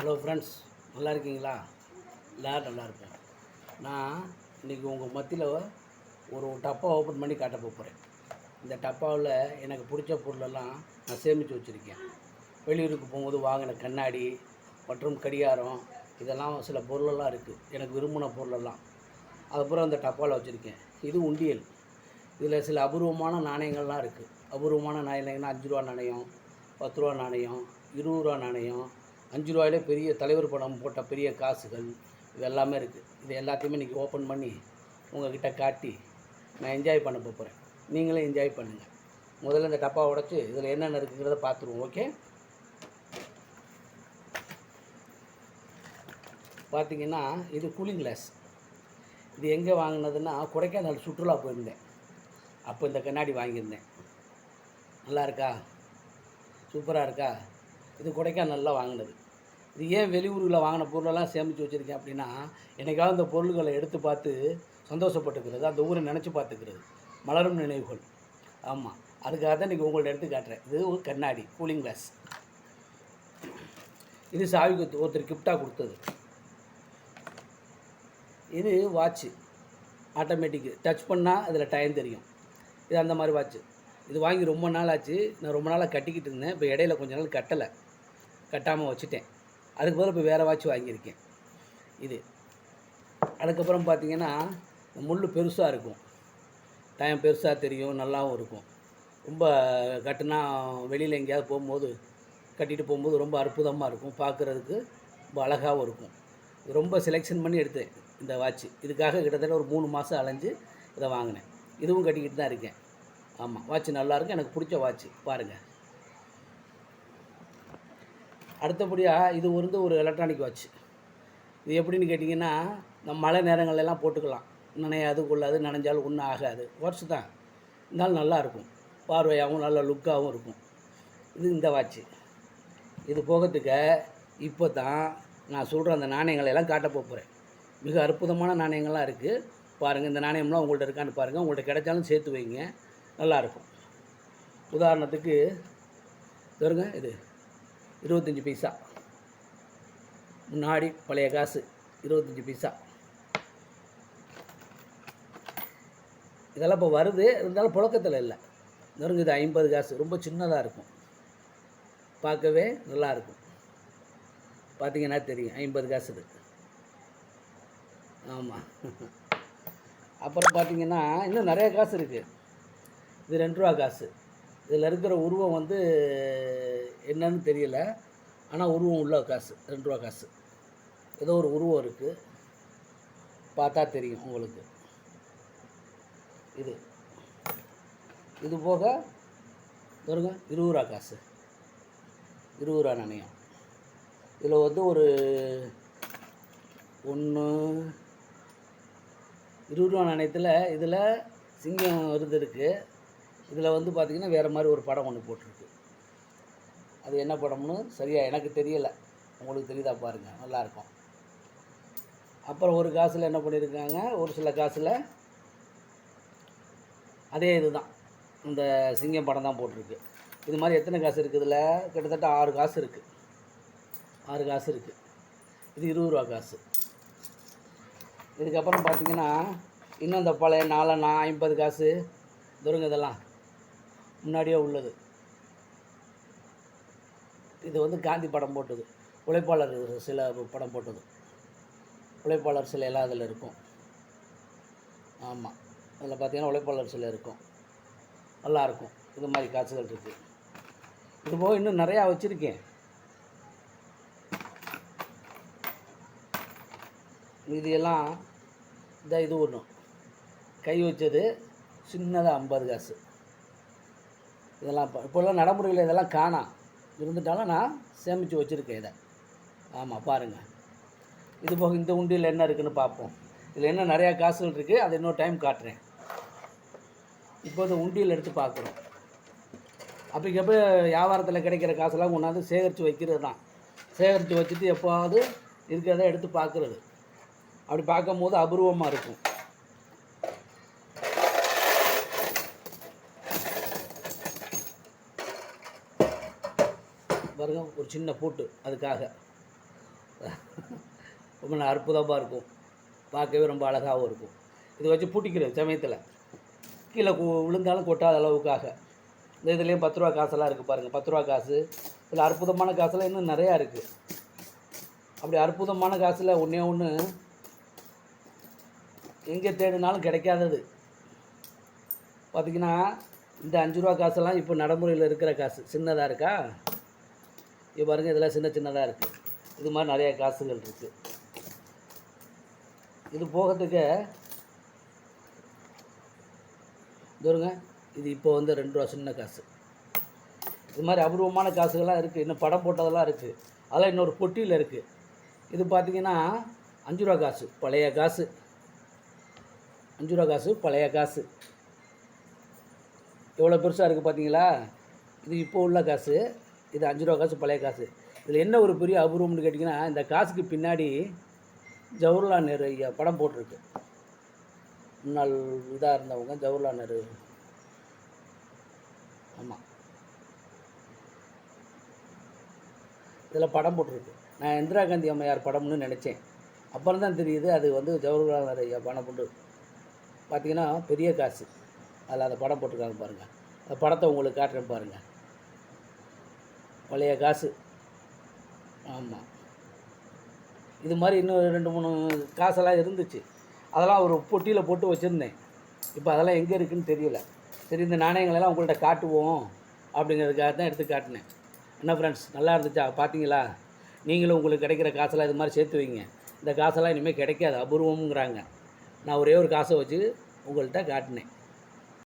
Hello friends நல்லா இருக்கீங்களா? எல்லோரும் நல்லா இருப்பேன். நான் இன்றைக்கி உங்கள் மத்தியில் ஒரு டப்பா ஓப்பன் பண்ணி காட்ட போகிறேன் இந்த டப்பாவில் எனக்கு பிடிச்ச பொருளெல்லாம் நான் சேமித்து வச்சுருக்கேன். வெளியூருக்கு போகும்போது வாங்கின கண்ணாடி மற்றும் கடிகாரம் இதெல்லாம் சில பொருளெல்லாம் இருக்குது எனக்கு விரும்பின பொருளெல்லாம். அதுக்கப்புறம் அந்த டப்பாவில் வச்சுருக்கேன். இது உண்டியல். இதில் சில அபூர்வமான நாணயங்கள்லாம் இருக்குது அபூர்வமான நாணயங்கள்னா அஞ்சு ரூபா நாணயம் பத்து ரூபா நாணயம் இருபது ரூபா நாணயம் அஞ்சு ரூபாயிலே பெரிய தலைவர் படம் போட்ட பெரிய காசுகள் இது எல்லாமே இருக்குது இது எல்லாத்தையுமே இன்றைக்கி ஓப்பன் பண்ணி உங்கள்கிட்ட காட்டி நான் என்ஜாய் பண்ண போகிறேன் நீங்களும் என்ஜாய் பண்ணுங்கள் முதல்ல இந்த டப்பா உடச்சி இதில் என்னென்ன இருக்குங்கிறத பார்த்துருவோம் ஓகே பார்த்தீங்கன்னா இது கூலிங் கிளாஸ் இது எங்கே வாங்கினதுன்னா கொடைக்கானல் சுற்றுலா போயிருந்தேன். அப்போ இந்த கண்ணாடி வாங்கியிருந்தேன். நல்லா இருக்கா? சூப்பராக இருக்கா? இது கொடைக்கானலில் வாங்கினது. இது ஏன் வெளியூரில் வாங்கின பொருளெல்லாம் சேமித்து வச்சுருக்கேன் அப்படின்னா என்றைக்காவது அந்த பொருள்களை எடுத்து பார்த்து சந்தோஷப்பட்டுக்கிறது அந்த ஊரை நினச்சி பார்த்துக்கிறது. மலரும் நினைவுகள். ஆமாம் அதுக்காக தான் இன்றைக்கி உங்கள்ட்ட எடுத்து காட்டுறேன். இது ஒரு கண்ணாடி கூலிங் கிளாஸ் இது சாவி ஒருத்தர் கிஃப்டாக கொடுத்தது. இது வாட்ச்சு ஆட்டோமேட்டிக்கு டச் பண்ணால் அதில் டைம் தெரியும். இது அந்த மாதிரி வாட்ச்சு இது வாங்கி ரொம்ப நாள் ஆச்சு. நான் ரொம்ப நாளாக கட்டிக்கிட்டு இருந்தேன். இப்போ இடையில கொஞ்ச நாள் கட்டலை. கட்டாமல் வச்சுட்டேன். அதுக்கு பதிலா இப்போ வேறு வாட்ச் வாங்கியிருக்கேன். இது. அதுக்கப்புறம் பார்த்தீங்கன்னா முள் பெருசாக இருக்கும். டைம் பெருசாக தெரியும் நல்லாவும் இருக்கும். ரொம்ப கட்டுனா வெளியில் எங்கேயாவது போகும்போது கட்டிட்டு போகும்போது ரொம்ப அற்புதமாக இருக்கும். பார்க்குறதுக்கு ரொம்ப அழகாகவும் இருக்கும். இது ரொம்ப செலெக்ஷன் பண்ணி எடுத்தேன் இந்த வாட்ச். இதுக்காக கிட்டத்தட்ட ஒரு மூணு மாதம் அலைஞ்சு இதை வாங்கினேன். இதுவும் கட்டிக்கிட்டு தான் இருக்கேன். ஆமாம் வாட்ச் நல்லாயிருக்கும் எனக்கு பிடிச்ச வாட்ச். பாருங்கள் அடுத்தபடியாக இது வந்து ஒரு எலக்ட்ரானிக் வாட்ச் இது எப்படின்னு கேட்டிங்கன்னா நம்ம மழை நேரங்களிலெல்லாம் போட்டுக்கலாம். நனையாது கொள்ளாது நனைஞ்சாலும் ஒன்றும் ஆகாது. வாட்ச் தான். இருந்தாலும் நல்லாயிருக்கும் பார்வையாகவும் நல்ல லுக்காகவும் இருக்கும். இது இந்த வாட்ச்சு இது போகிறதுக்க இப்போ தான் நான் சொல்கிற அந்த நாணயங்களை எல்லாம் காட்ட போகிறேன் மிக அற்புதமான நாணயங்கள்லாம் இருக்குது பாருங்கள் இந்த நாணயம்லாம் உங்கள்கிட்ட இருக்கான்னு பாருங்கள் உங்கள்கிட்ட கிடைச்சாலும் சேர்த்து வைங்க. நல்லாயிருக்கும் உதாரணத்துக்கு பாருங்க இது. இருபத்தஞ்சி பைசா. முன்னாடி பழைய காசு இருபத்தஞ்சி பைசா. இதெல்லாம் இப்போ வருது. இருந்தாலும் புழக்கத்தில் இல்லை. நெருங்க இது ஐம்பது காசு. ரொம்ப சின்னதாக இருக்கும். பார்க்கவே நல்லா இருக்கும். பார்த்தீங்கன்னா தெரியும். ஐம்பது காசு இது. ஆமாம் அப்புறம் பார்த்தீங்கன்னா இன்னும் நிறைய காசு இருக்குது இது ரெண்டு ரூபா காசு. இதில் இருக்கிற உருவம் வந்து என்னன்னு தெரியல. ஆனால் உருவம் உள்ள காசு ரெண்டு ரூபா காசு. ஏதோ ஒரு உருவம் இருக்குது பார்த்தா தெரியும் உங்களுக்கு. இது. இது போக பாருங்க இருபது ரூபா காசு. இருபது ரூபா நாணயம் இதில் வந்து ஒரு ஒன்று இருபது ரூபா நாணயத்தில் இதில் சிங்கம் இருந்திருக்கு இதில் வந்து பார்த்திங்கன்னா வேறு மாதிரி ஒரு படம் ஒன்று போட்டிருக்கு. அது என்ன படம்னு சரியாக எனக்கு தெரியலை. உங்களுக்கு தெரியுதா பாருங்கள் நல்லாயிருக்கும். அப்புறம் ஒரு காசில் என்ன பண்ணியிருக்காங்க ஒரு சில காசில் அதே இதுதான் இந்த சிங்கம் படம் தான் போட்டிருக்கு. இது மாதிரி எத்தனை காசு இருக்குது இதில்? கிட்டத்தட்ட ஆறு காசு இருக்குது ஆறு காசு இருக்குது இது இருபது ரூபா காசு. இதுக்கப்புறம் பார்த்தீங்கன்னா இன்னும் இந்த பழைய நாலண்ணா ஐம்பது காசு துருங்க இதெல்லாம். முன்னாடியே உள்ளது. இது வந்து காந்தி படம் போட்டது. உழைப்பாளர் சில படம் போட்டது. உழைப்பாளர் சில எல்லாம் அதில் இருக்கும். ஆமாம் அதில் பார்த்தீங்கன்னா உழைப்பாளர் சில இருக்கும். நல்லாயிருக்கும் இது மாதிரி காட்சிகள் இருக்குது இது போக இன்னும் நிறையா வச்சுருக்கேன். இது எல்லாம் இந்த இது ஒன்று கை வச்சது சின்னதாக ஐம்பது காசு. இதெல்லாம் இப்போ இப்போல்லாம் நடைமுறையில் இதெல்லாம் காணாம் இருந்துட்டாலும் நான் சேமித்து வச்சுருக்கேன் இதை. ஆமாம் பாருங்கள் இது போக இந்த உண்டியில் என்ன இருக்குதுன்னு பார்ப்போம். இதில் என்ன நிறையா காசுகள் இருக்குது அதை இன்னொரு டைம் காட்டுறேன். இப்போ இந்த உண்டியில் எடுத்து பார்க்குறோம். அப்போக்கப்போ வியாபாரத்தில் கிடைக்கிற காசெல்லாம் கொண்டாந்து சேகரித்து வைக்கிறது தான். சேகரித்து வச்சுட்டு எப்போவாவது இருக்கிறத எடுத்து பார்க்குறது. அப்படி பார்க்கும்போது அபூர்வமாக இருக்கும். பாருங்கள் ஒரு சின்ன பூட்டு அதுக்காக. ரொம்ப அற்புதமாக இருக்கும். பார்க்கவே ரொம்ப அழகாகவும் இருக்கும். இதை வச்சு பூட்டிக்கிறது சமயத்தில். கீழே விழுந்தாலும் கொட்டாத அளவுக்காக. இந்த இதுலேயும் பத்து ரூபா காசெல்லாம் இருக்குது பாருங்கள் பத்து ரூபா காசு. இதில் அற்புதமான காசெல்லாம் இன்னும் நிறையா இருக்குது அப்படி அற்புதமான காசில் ஒன்றே ஒன்று எங்கே தேடினாலும் கிடைக்காதது. பார்த்திங்கன்னா இந்த அஞ்சு ரூபா காசெல்லாம் இப்போ நடைமுறையில் இருக்கிற காசு. சின்னதாக இருக்கா? இது பாருங்கள் இதெல்லாம் சின்ன சின்னதாக இருக்குது இது மாதிரி நிறைய காசுகள் இருக்குது இது போகிறதுக்கு தூருங்க இது இப்போ வந்து ரெண்டு ரூபா சின்ன காசு. இது மாதிரி அபூர்வமான காசுகள்லாம் இருக்குது இன்னும் படம் போட்டதெல்லாம் இருக்குது அதெல்லாம் இன்னொரு பொட்டியில் இருக்குது இது பார்த்திங்கன்னா அஞ்சு ரூபா காசு. பழைய காசு. அஞ்சு ரூபா காசு பழைய காசு. எவ்வளோ பெருசாக இருக்குது பார்த்தீங்களா இது இப்போ உள்ள காசு. இது அஞ்சு ரூபா காசு பழைய காசு. இதில் என்ன ஒரு பெரிய அபூர்வம்னு கேட்டிங்கன்னா இந்த காசுக்கு பின்னாடி ஜவஹர்லால் நேரு ஐயா படம் போட்டிருக்கு. முன்னாள் இதாக இருந்தவங்க ஜவஹர்லால் நேரு. ஆமாம் இதில் படம் போட்டிருக்கு. நான் இந்திரா காந்தி அம்மையார் படம்னு நினச்சேன். அப்புறம் தான் தெரியுது அது வந்து ஜவஹர்லால் நேரு ஐயா படம் போட்டு பார்த்தீங்கன்னா பெரிய காசு. அதில் அந்த படம் போட்டிருக்காங்க பாருங்கள் அந்த படத்தை உங்களுக்கு காட்டுறேன் பாருங்கள் பழைய காசு. ஆமாம் இது மாதிரி இன்னும் ரெண்டு மூணு காசெல்லாம் இருந்துச்சு. அதெல்லாம் ஒரு பொட்டியில் போட்டு வச்சுருந்தேன். இப்போ அதெல்லாம் எங்கே இருக்குன்னு தெரியல. சரி இந்த நாணயங்களெல்லாம் உங்கள்கிட்ட காட்டுவோம் அப்படிங்கிறதுக்காக தான் எடுத்து காட்டினேன். என்ன ஃப்ரெண்ட்ஸ் நல்லா இருந்துச்சா? பார்த்தீங்களா நீங்களும் உங்களுக்கு கிடைக்கிற காசெல்லாம் இது மாதிரி சேர்த்து வைங்க. இந்த காசெல்லாம் இனிமேல் கிடைக்காது அபூர்வம்ங்கிறாங்க. நான் ஒரே ஒரு காசை வச்சு உங்கள்கிட்ட காட்டினேன்.